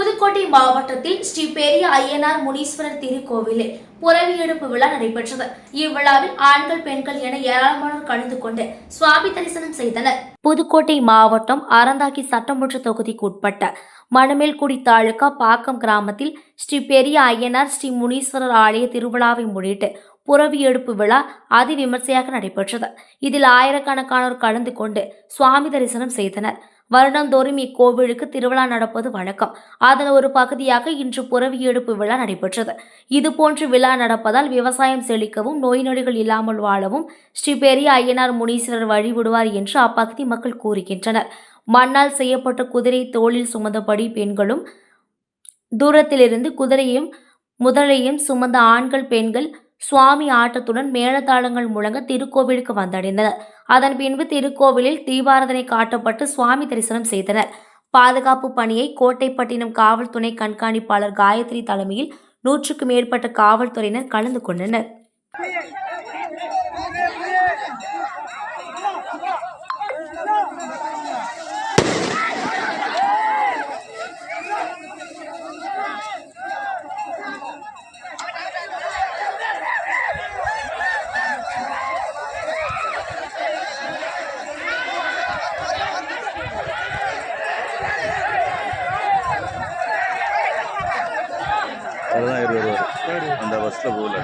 புதுக்கோட்டை மாவட்டத்தில் ஸ்ரீ பெரிய ஐயனார் முனீஸ்வரர் திருக்கோவிலில் புறவி எடுப்பு விழா நடைபெற்றது. இவ்விழாவில் ஆண்கள் பெண்கள் என ஏராளமானோர் கலந்து கொண்டு சுவாமி தரிசனம் செய்தனர். புதுக்கோட்டை மாவட்டம் அறந்தாக்கி சட்டமன்ற தொகுதிக்கு உட்பட்ட மணமேல்குடி தாலுகா பாக்கம் கிராமத்தில் ஸ்ரீ பெரிய ஐயனார் ஸ்ரீ முனீஸ்வரர் ஆலய திருவிழாவை முன்னிட்டு புறவி எடுப்பு விழா அதிவிமர்சையாக நடைபெற்றது. இதில் ஆயிரக்கணக்கானோர் கலந்து கொண்டு சுவாமி தரிசனம் செய்தனர். வருடந்தோறும் இக்கோவிலுக்கு திருவிழா நடப்பது வழக்கம். அதன் ஒரு பகுதியாக இன்று புறவி எடுப்பு விழா நடைபெற்றது. இதுபோன்று விழா நடப்பதால் விவசாயம் செழிக்கவும் நோய் நொடிகள் இல்லாமல் வாழவும் ஸ்ரீ பெரிய ஐயனார் முனீஸ்வரர் வழிவிடுவார் என்று அப்பகுதி மக்கள் கூறுகின்றனர். மண்ணால் செய்யப்பட்ட குதிரை தோளில் சுமந்தபடி பெண்களும் தூரத்திலிருந்து குதிரையும் முதலையும் சுமந்த ஆண்கள் பெண்கள் சுவாமி ஆட்டத்துடன் மேளதாளங்கள் முழங்க திருக்கோவிலுக்கு வந்தடைந்தனர். அதன் பின்பு திருக்கோவிலில் தீபாரதனை காட்டப்பட்டு சுவாமி தரிசனம் செய்தனர். பாதுகாப்பு பணியை கோட்டைப்பட்டினம் காவல் துணை கண்காணிப்பாளர் காயத்ரி தலைமையில் நூற்றுக்கு மேற்பட்ட காவல்துறையினர் கலந்து கொண்டனர். அதுதான் இருபது வரும் அந்த பஸ்ஸில் போகல.